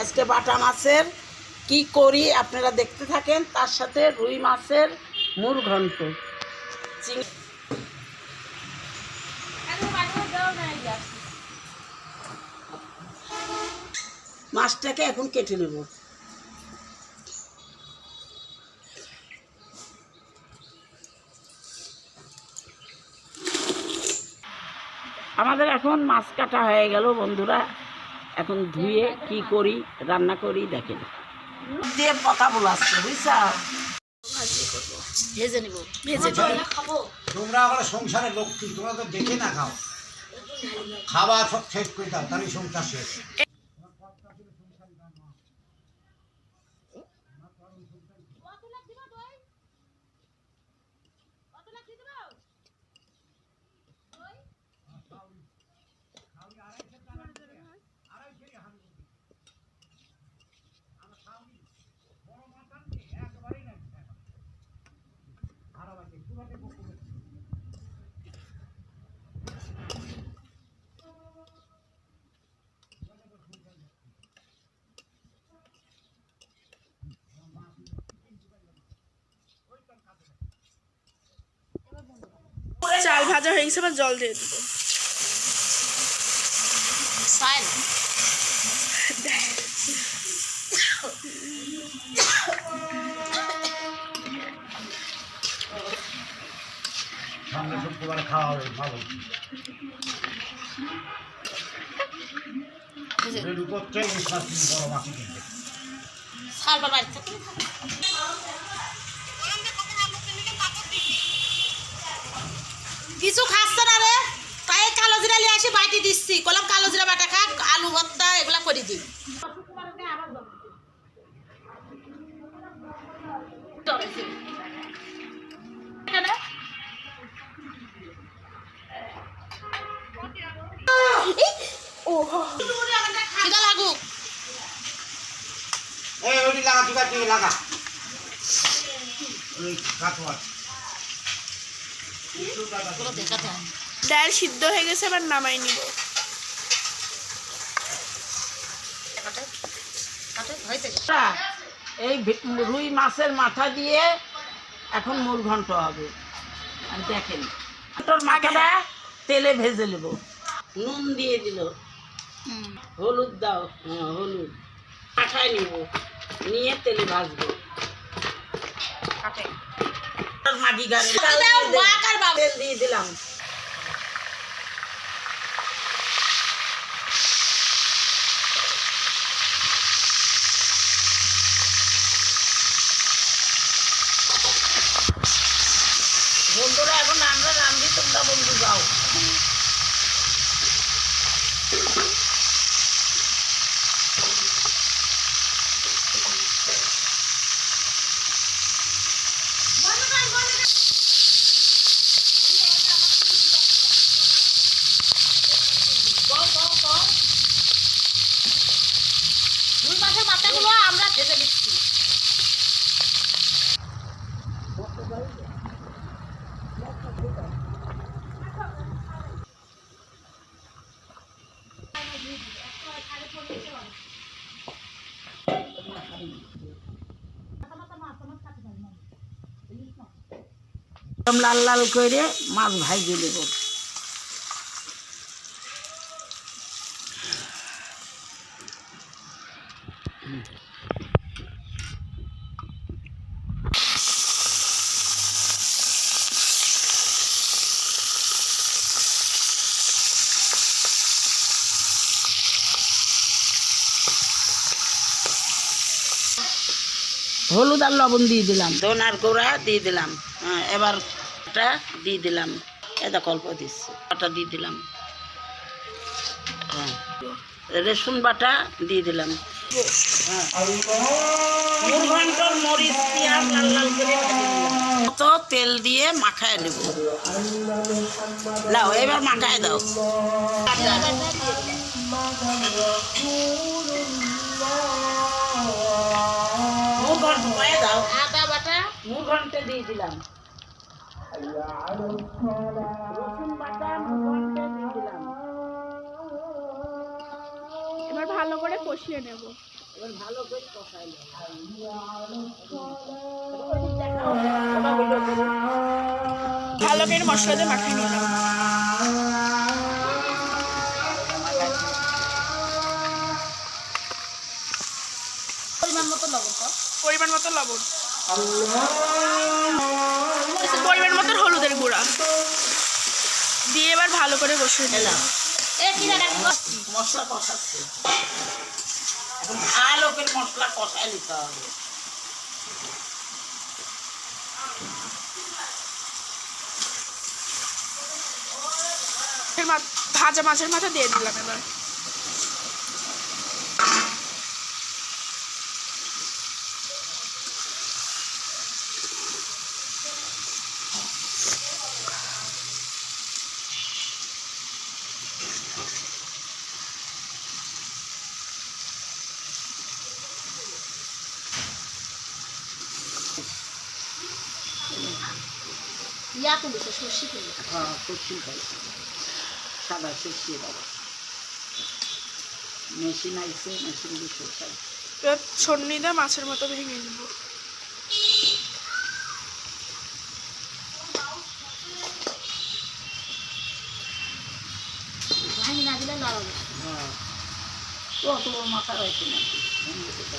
আজকে বাটা মাছের কি করি আপনারা দেখতে থাকেন, তার সাথে রুই মাছের মুর ঘন্ট। মাছটাকে এখন কেটে নেব। আমাদের এখন মাছ কাটা হয়ে গেল বন্ধুরা। এখন ধুয়ে কি করি রান্না করি দেখেন। দিয়ে বুঝছা? ভেজে নিব ভেজে তোমরা আমার সংসারের লক্ষ্মী তোমরা তো দেখে না খাও। খাবার সব শেষ করে দাও তাহলে সংসার শেষ। ভাজা হয়ে গেছে এবার জল দিয়ে দিব। সাইল সামনে শুক্রবার খাওয়া হবে ভালো। করছে বড় মাছ কিনতে কিছু খাচ্ছে না রে। তাই কালো জিরা নিয়ে আসি বাইটি দিচ্ছি। কলম কালো জিরা বাটা খা আলু ভর্তা, এগুলা করে দিই। লাগুক। লাগা। লাগা ওই কাটোয়া পুরো দেখাতে হয় ডাল সিদ্ধ হয়ে গেছে এবার নামাই নিব। এই রুই মাছের মাথা দিয়ে এখন মূল ঘন্ট হবে। দেখেন। ঘন্টর মাথাটা তেলে ভেজে নেব। নুন দিয়ে দিল। হলুদ দাও। হ্যাঁ হলুদ। মাথায় নিব। নিয়ে তেলে ভাজবো। মাটি গাড়ি বাবা। দিয়ে দিলাম বন্ধুরা এখন আমরা রান্ধি তোমরা বন্ধু যাও দুই মাসের দিচ্ছি। লাল লাল করে মাছ ভাইজে দেব। হলুদ আর লবণ দিয়ে দিলাম। ধনার গোড়া দিয়ে দিলাম। হ্যাঁ, এবার এটা দিয়ে দিলাম। এটা অল্প দিচ্ছি। বাটা দিয়ে দিলাম। হ্যাঁ রসুন বাটা দিয়ে দিলাম। হ্যাঁ মরিচ পেঁয়াজ লাল লাল করে তো তেল দিয়ে মাখায় নেব? লাও এবার মাখায় দাও। দাও আদা বাটা ঘন্টে দিয়ে দিলাম রসুন বাটা মুড় ঘন্টে দিয়ে দিলাম এবার ভালো করে কষিয়ে নেব। এবার ভালো করে কষাই ভালো। করে মশলা দিয়ে মাখিয়ে নিলাম। পরিমাণ হলুদের গুঁড়া। দিয়ে এবার ভালো করে আমি করছি মশলা কষাচ্ছে। এখন ভালো করে মশলা কষাই নিতে হবে। মা- ভাজা মাছের মাথা দিয়ে দিলাম এবার। ইয়া তো বেশি সর্ষে তেল হ্যাঁ সর্ষে দেয় সাদা সর্ষে দেয় মেশিন আইসে মেশিন দিয়ে ছন্নি দিয়ে মাছের মতো ভেঙে নেব। ভাঙি না দিলে অত মাথা রয়েছে নাকি ভেঙে দিতে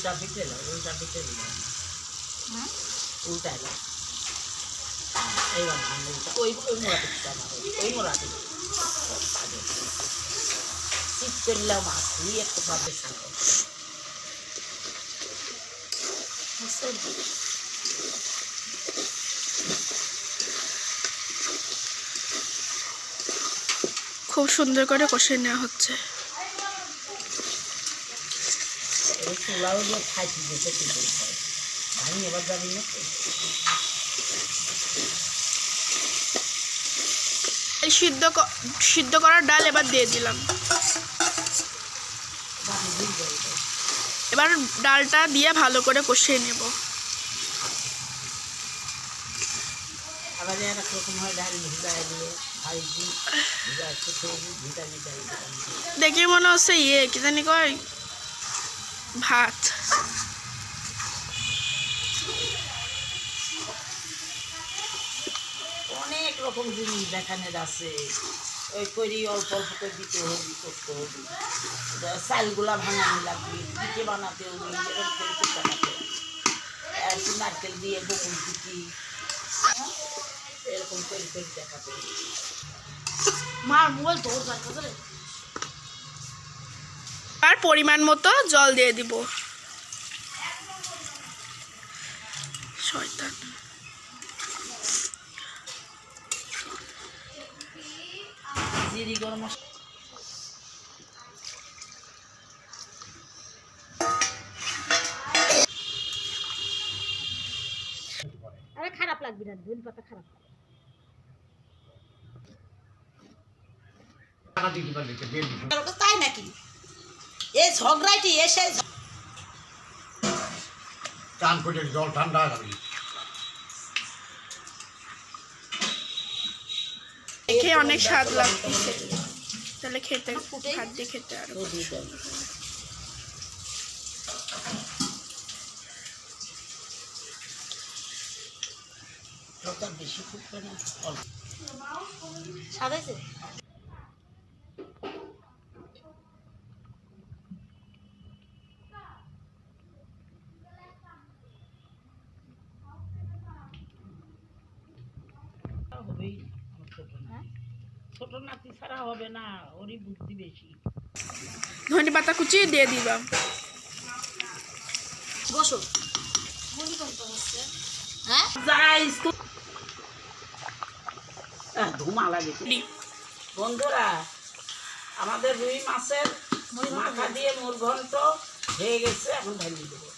এই যায় উল্টা পিঠে না উল্টা পিঠে দিল উল্টা এলাম এইবার ধান উল্টা ওই ওই ওই শীত করলাম আসলি একটু ভাবে খাব খুব সুন্দর করে কষিয়ে নেওয়া হচ্ছে। এই চুলাও যে খাইছি যেতে কিন্তু আমি এবার যাবি না সিদ্ধ সিদ্ধ করার ডাল এবার দিয়ে দিলাম। এবার ডালটা দিয়ে ভালো করে কষিয়ে নেব। দিয়ে দেখে মনে হচ্ছে ইয়ে কি জানি কয়? ভাত। অনেক রকম জিনিস দেখানো আছে। ওই করি অল্প অল্প করে দিতে হবে করতে হবে। এবার চালগুলা ভাঙানি লাগবে। পিঠে বানাতে হবে এরকম করে পিঠে বানাতে আর একটু নারকেল দিয়ে বকুল পিঠি? এরকম করে করে দেখাতে মার মোবাইল চলে আর পরিমাণ মতো জল দিয়ে দিব। শয়তান। জিরি গরম আরে খারাপ লাগবে না ধনে পাতা খারাপ। লাগবে তাই নাকি? এই ঝগড়াটি এসে চান করে জল ঠান্ডা হয়ে যাবে। দেখে অনেক স্বাদ লাগতেছে। তাহলে খেতে ভাত দিয়ে খেতে আরও বেশি ফুটবে না অল্প সাদাইছে হবেই আমার ছোট না ছোট নাতি ছাড়া হবে না ওরই বুদ্ধি বেশি। ধনে পাতা কুচিয়ে দিয়ে দিলাম বসো। হ্যাঁ? যারা স্কুল আহ, ধুমা লাগে। বন্ধুরা আমাদের রুই মাছের মাথা দিয়ে মোর ঘন্ট হয়ে গেছে এখন ঢালিয়ে দেবো।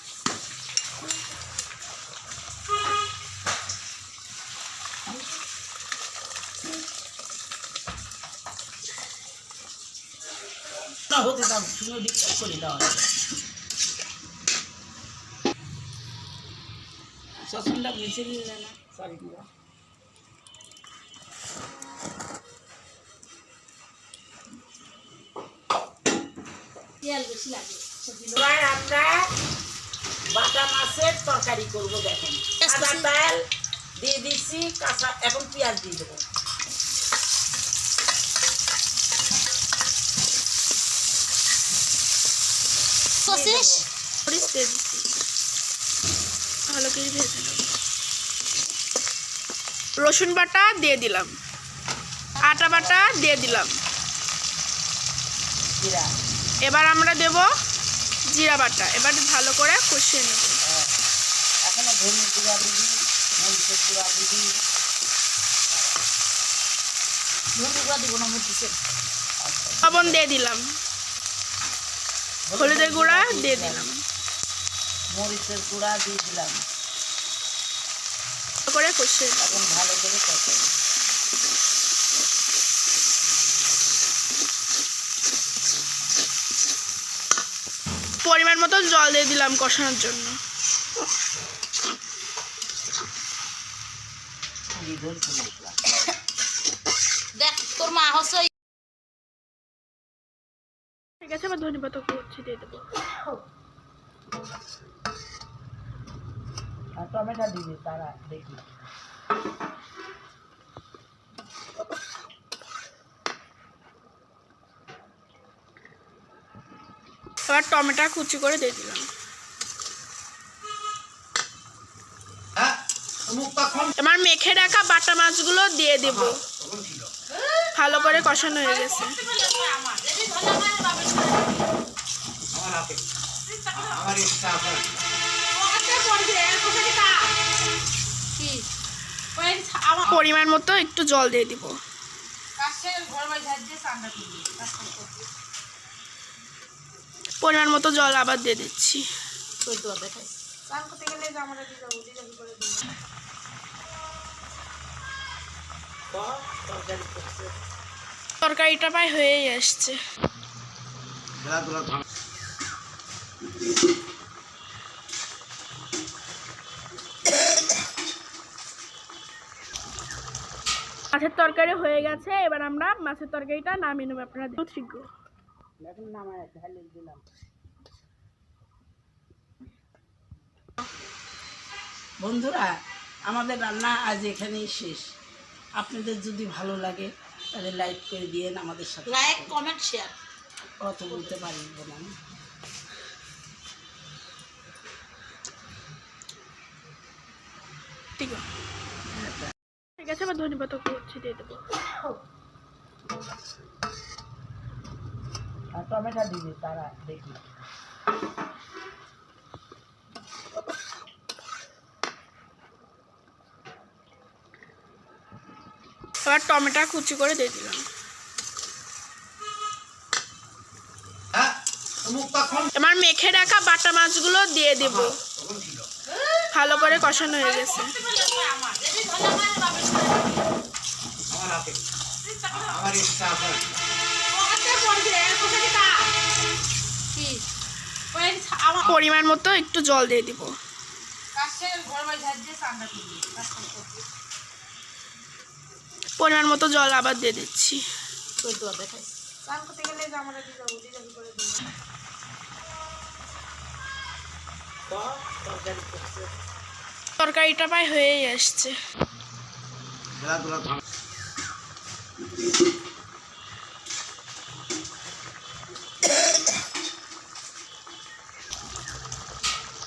হতে তার শুনে ডিস্টার্ব করে দেওয়া হবে সসনটা মিশে নিলে না। সরি তেল বেশি লাগে এবার আমরা বাটা মাছের তরকারি করব দেখেন। তেল দিয়ে দিচ্ছি কাঁচা এখন পেঁয়াজ দিয়ে দেবো সসিস মরিচ দিয়ে দিচ্ছি। ভালো করে ভেজে নেব। রসুন বাটা দিয়ে দিলাম। আটা বাটা দিয়ে দিলাম। এবার আমরা দেব জিরা বাটা। এবার ভালো করে কষিয়ে নেব। দিছে লবণ দিয়ে দিলাম। হলুদের গুঁড়া দিয়ে দিলাম। মরিচের গুঁড়া দিয়ে দিলাম। করে নেব এখন ভালো করে কষাই পরিমাণ মতো জল দিয়ে দিলাম কষানোর জন্য। দিয়ে ধরছি মশলা। দেখ তোর মা হচ্ছে ঠিক আছে এবার ধনে পাতা কুচি দিয়ে দেবো। টমেটো দিবি তারা দেখি এবার টমেটো কুচি করে দিয়ে দিলাম। হ্যাঁ কম এবার মেখে রাখা বাটা মাছগুলো দিয়ে দেব। ভালো করে কষানো হয়ে গেছে। আমার পরিমাণ মতো একটু জল দিয়ে দিব। পরিমাণ মতো জল আবার দিয়ে দিচ্ছি। তরকারিটা তো দেখাই চান করতে গেলে যে আমরা দিয়ে যাব দিয়ে যাব করে দিবো তরকারি করছে তরকারিটা প্রায় হয়েই আসছে খেলাধুলা থাম মাছের তরকারি হয়ে গেছে এবার আমরা মাছের তরকারিটা নামিয়ে নেব আপনারা দেখুন শীঘ্র। বন্ধুরা আমাদের রান্না আজ এখানেই শেষ। আপনাদের যদি ভালো লাগে তাহলে লাইক করে দিয়েন আমাদের সাথে লাইক কমেন্ট শেয়ার। অত বলতে পারব না। আমি। ঠিক আছে। ঠিক আছে এবার ধনে পাতা কুচি দিয়ে দেবো। আর টমেটো দিবি তারা দেখি এবার টমেটো কুচি করে দিয়ে দিলাম। এবার মেখে রাখা বাটা মাছগুলো দিয়ে দেব। ভালো করে কষানো হয়ে গেছে আমার হাতে আমার পরিমাণ মতো একটু জল দিয়ে দিব। পরিমাণ মতো জল আবার দিয়ে দিচ্ছি। তরকারিটা প্রায় হয়েই চান করতে গেলে যে আমরা দিয়ে যাব দিয়ে যাব করে দিবো তরকারি করছে তরকারিটা প্রায় হয়েই আসছে খেলাধুলা থাম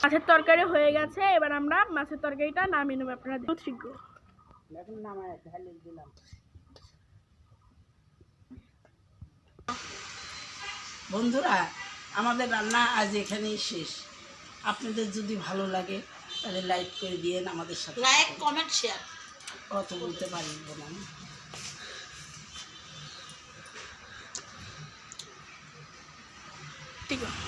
মাছের তরকারি হয়ে গেছে এবার আমরা মাছের তরকারিটা নামিয়ে নেব আপনারা দেখুন শীঘ্র। বন্ধুরা আমাদের রান্না আজ এখানেই শেষ। আপনাদের যদি ভালো লাগে তাহলে লাইক করে দিয়েন আমাদের সাথে লাইক কমেন্ট শেয়ার। অত বলতে পারব না। ঠিক আছে।